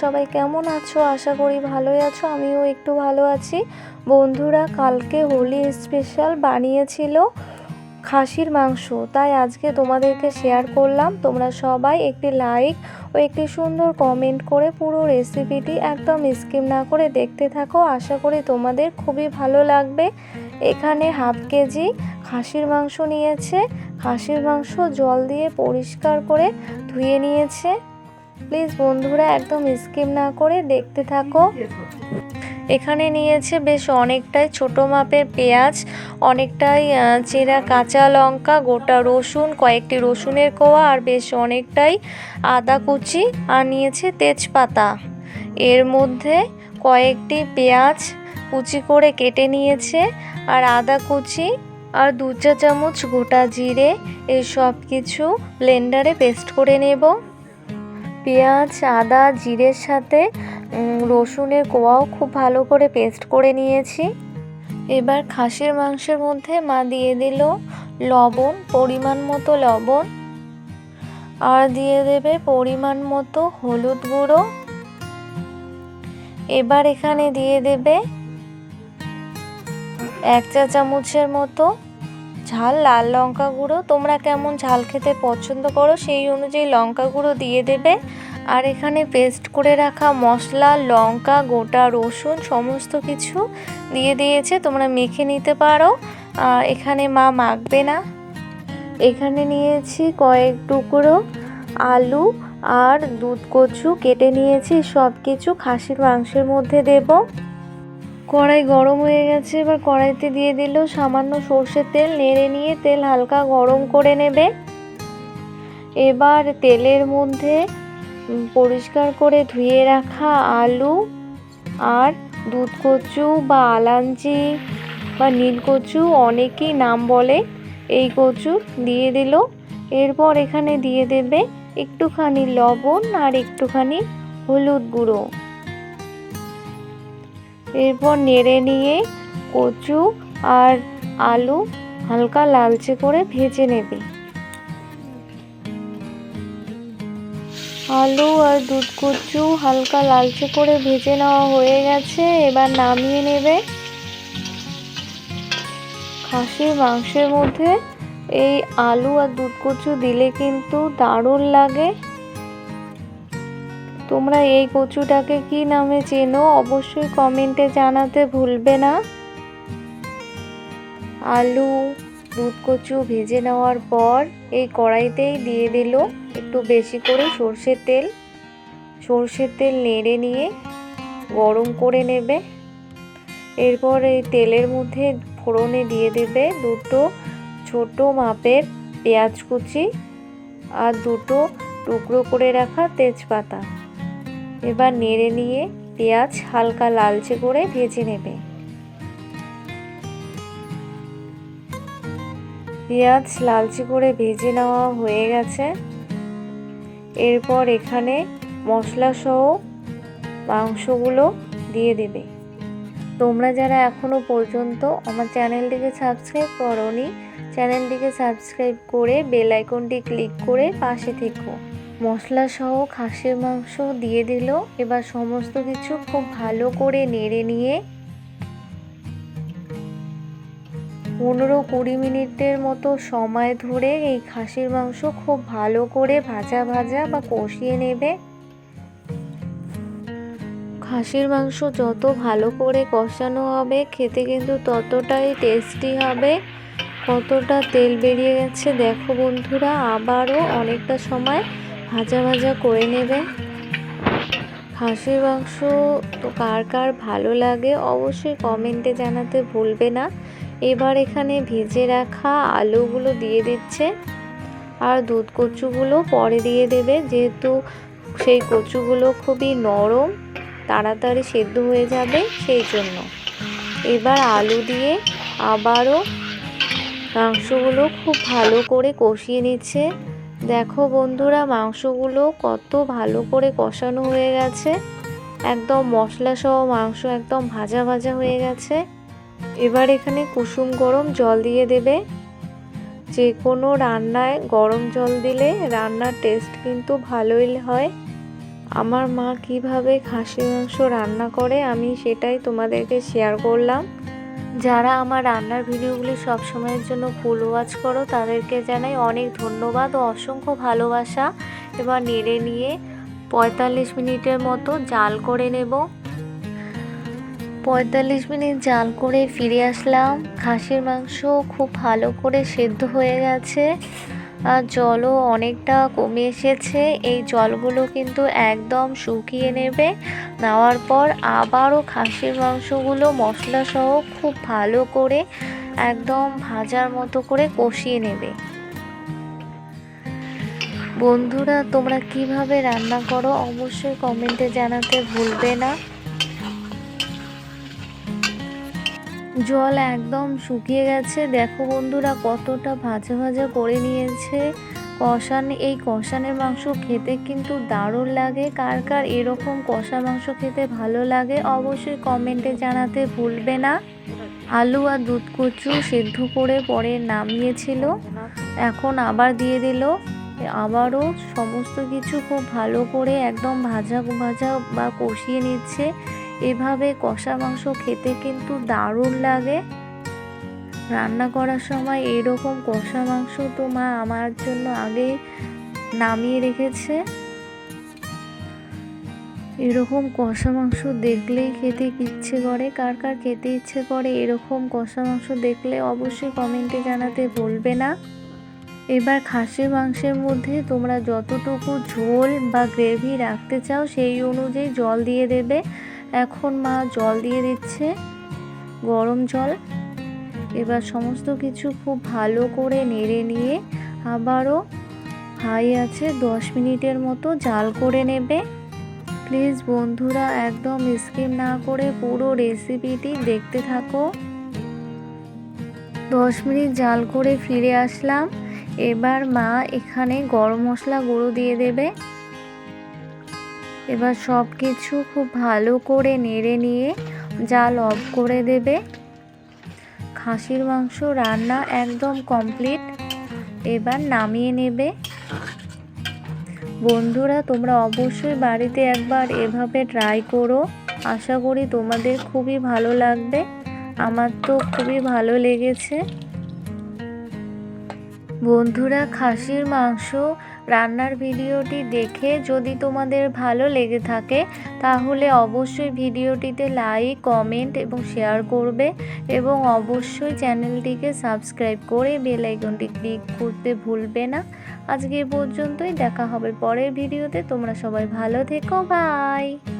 সবাই কেমন আছো? আশা করি ভালোই আছো। আমিও একটু ভালো আছি। বন্ধুরা, কালকে হোলি স্পেশাল বানিয়েছিল খাসির মাংস। তাই আজকে তোমাদেরকে শেয়ার করলাম। তোমরা সবাই একটি লাইক ও একটি সুন্দর কমেন্ট করে পুরো রেসিপিটি একদম স্কিপ না করে দেখতে থাকো। আশা করি তোমাদের খুবই ভালো লাগবে। এখানে হাফ কেজি খাসির মাংস নিয়েছে। খাসির মাংস জল দিয়ে পরিষ্কার করে ধুয়ে নিয়েছে। প্লিজ বন্ধুরা একদম স্কিপ না করে দেখতে থাকো। এখানে নিয়েছে বেশ অনেকটাই ছোট মাপের পেঁয়াজ, অনেকটাই চেরা কাঁচা লঙ্কা, গোটা রসুন, কয়েকটি রসুনের কোয়া আর বেশ অনেকটাই আদা কুচি আর নিয়েছে তেজপাতা। এর মধ্যে কয়েকটি পেঁয়াজ কুচি করে কেটে নিয়েছে আর আদা কুচি আর দু চা চামচ গোটা জিরে এই সব কিছু ব্লেন্ডারে পেস্ট করে নেব। পেঁয়াজ, আদা, জিরের সাথে রসুনের কোয়াও খুব ভালো করে পেস্ট করে নিয়েছি। এবার খাসির মাংসের মধ্যে মা দিয়ে দিল লবণ, পরিমাণ মতো লবণ। আর দিয়ে দেবে পরিমাণ মতো হলুদ গুঁড়ো। এবার এখানে দিয়ে দেবে এক চা চামচের মতো ঝাল, লাল লঙ্কা গুঁড়ো। তোমরা কেমন ঝাল খেতে পছন্দ করো সেই অনুযায়ী লঙ্কা গুঁড়ো দিয়ে দেবে। আর এখানে পেস্ট করে রাখা মশলা, লঙ্কা, গোটা রসুন সমস্ত কিছু দিয়ে দিয়েছে, তোমরা মেখে নিতে পারো। এখানে মা মাখবে না। এখানে নিয়েছি কয়েক টুকরো আলু আর দুধ কচু কেটে নিয়েছি সব কিছু খাসির মাংসের মধ্যে দেবো। কড়াই গরম হয়ে গেছে, এবার কড়াইতে দিয়ে দিল সামান্য সর্ষের তেল, নেড়ে নিয়ে তেল হালকা গরম করে নেবে। এবার তেলের মধ্যে পরিষ্কার করে ধুয়ে রাখা আলু আর দুধ কচু বা আলাঞ্চি বা নীল কচু, অনেকেই নাম বলে এই কচু, দিয়ে দিল। এরপর এখানে দিয়ে দেবে একটুখানি লবণ আর একটুখানি হলুদ গুঁড়ো। এরপর নেড়ে নিয়ে কচু আর আলু হালকা লালচে করে ভেজে নেবে। আলু আর দুধ কচু হালকা লালচে করে ভেজে নেওয়া হয়ে গেছে, এবার নামিয়ে নেবে। খাসির মাংসের মধ্যে এই আলু আর দুধ কচু দিলে কিন্তু দারুণ লাগে। তোমরা এই কচুটাকে কি নামে চেনো? অবশ্যই কমেন্টে জানাতে ভুলবে না। আলু দুধ কচু ভেজে নেওয়ার পর এই কড়াইতেই দিয়ে দিল একটু বেশি করে সর্ষের তেল। সর্ষের তেল নেড়ে নিয়ে গরম করে নেবে। এরপর এই তেলের মধ্যে ফোড়নে দিয়ে দেবে দুটো ছোট মাপের পেঁয়াজ কুচি আর দুটো টুকরো করে রাখা তেজপাতা। এবার নেড়ে নিয়ে পেঁয়াজ হালকা লালচে করে ভেজে নেবে। পেঁয়াজ লালচে করে ভেজে নেওয়া হয়ে গেছে। এরপর এখানে মশলা সহ মাংসগুলো দিয়ে দেবে। তোমরা যারা এখনও পর্যন্ত আমার চ্যানেলটিকে সাবস্ক্রাইব করনি, চ্যানেলটিকে সাবস্ক্রাইব করে বেল আইকনটি ক্লিক করে পাশে থেকো। মশলা সহ খাসির মাংস দিয়ে দিল। এবার সমস্ত কিছু খুব ভালো করে নেড়ে নিয়ে পনেরো কুড়ি মিনিটের মতো সময় ধরে এই খাসির মাংস খুব ভালো করে ভাজা ভাজা বা কষিয়ে নেবে। খাসির মাংস যত ভালো করে কষানো হবে, খেতে কিন্তু ততটাই টেস্টি হবে। কতটা তেল বেরিয়ে গেছে, দেখো বন্ধুরা, আবারও অনেকটা সময় ভাজা ভাজা করে নেবে। খাসির মাংস তো কার কার ভালো লাগে অবশ্যই কমেন্টে জানাতে ভুলবে না। এবার এখানে ভেজে রাখা আলুগুলো দিয়ে দিচ্ছে। আর দুধ কচুগুলো পরে দিয়ে দেবে, যেহেতু সেই কচুগুলো খুবই নরম, তাড়াতাড়ি সেদ্ধ হয়ে যাবে সেই জন্য। এবার আলু দিয়ে আবারও মাংসগুলো খুব ভালো করে কষিয়ে নিচ্ছে। দেখো বন্ধুরা, মাংসগুলো কত ভালো করে কষানো হয়ে গেছে। একদম মশলা সহ মাংস একদম ভাজা ভাজা হয়ে গেছে। এবার এখানে কুসুম গরম জল দিয়ে দেবে। যে কোনো রান্নায় গরম জল দিলে রান্নার টেস্ট কিন্তু ভালোই হয়। আমার মা কীভাবে খাসি মাংস রান্না করে আমি সেটাই তোমাদেরকে শেয়ার করলাম। যারা আমার রান্নার ভিডিওগুলি সব সময়ের জন্য ফুল ওয়াচ করো, তাদেরকে জানাই অনেক ধন্যবাদ ও অসংখ্য ভালোবাসা। এবার নেড়ে নিয়ে পঁয়তাল্লিশ মিনিটের মতো জাল করে নেব। পঁয়তাল্লিশ মিনিট জাল করে ফিরে আসলাম। খাসির মাংস খুব ভালো করে সেদ্ধ হয়ে গেছে। জলও অনেকটা কমে এসেছে। এই জলগুলো কিন্তু একদম শুকিয়ে নেবে। নেওয়ার পর আবারও খাসির মাংসগুলো মশলা সহ খুব ভালো করে একদম ভাজার মতো করে কষিয়ে নেবে। বন্ধুরা, তোমরা কীভাবে রান্না করো অবশ্যই কমেন্টে জানাতে ভুলবে না। জল একদম শুকিয়ে গেছে। দেখো বন্ধুরা, কতটা ভাজা ভাজা করে নিয়েছে। কষান, এই কষানের মাংস খেতে কিন্তু দারুণ লাগে। কার কার এরকম কষা মাংস খেতে ভালো লাগে অবশ্যই কমেন্টে জানাতে ভুলবে না। আলু আর দুধ কচু সেদ্ধ করে পরে নামিয়েছিল। এখন আবার দিয়ে দিল। আবারও সমস্ত কিছু খুব ভালো করে একদম ভাজা ভাজা বা কষিয়ে নিচ্ছে। এভাবে কষা মাংস খেতে কিন্তু দারুণ লাগে। রান্না করার সময় এরকম কষা মাংস তো মা আমার জন্য আগে নামিয়ে রেখেছে। এরকম কষা মাংস দেখলেই খেতে ইচ্ছে করে। কার কার খেতে ইচ্ছে করে এরকম কষা মাংস দেখলে অবশ্যই কমেন্টে জানাতে বলবে না। এবার খাসির মাংসের মধ্যে তোমরা যতটুকু ঝোল বা গ্রেভি রাখতে চাও সেই অনুযায়ী জল দিয়ে দেবে। এখন মা জল দিয়ে দিচ্ছে, গরম জল। এবার সমস্ত কিছু খুব ভালো করে নেড়ে নিয়ে আবারও হাই আছে দশ মিনিটের মতো জাল করে নেবে। প্লিজ বন্ধুরা একদম স্কিপ না করে পুরো রেসিপিটি দেখতে থাকো। দশ মিনিট জাল করে ফিরে আসলাম। এবার মা এখানে গরম মশলা গুঁড়ো দিয়ে দেবে। এবার সব কিছু খুব ভালো করে নেড়ে নিয়ে জাল অফ করে দেবে। খাসির মাংস রান্না একদম কমপ্লিট। এবার নামিয়ে নেবে। বন্ধুরা, তোমরা অবশ্যই বাড়িতে একবার এভাবে ট্রাই করো। আশা করি তোমাদের খুবই ভালো লাগবে। আমার তো খুবই ভালো লেগেছে। বন্ধুরা, খাসির মাংস রান্নার ভিডিওটি দেখে যদি তোমাদের ভালো লেগে থাকে, তাহলে অবশ্যই ভিডিওটিতে লাইক কমেন্ট এবং শেয়ার করবে এবং অবশ্যই চ্যানেলটিকে সাবস্ক্রাইব করে বেল আইকনটি ক্লিক করতে ভুলবে না। আজকে পর্যন্তই, দেখা হবে পরের ভিডিওতে। তোমরা সবাই ভালো থেকো বাই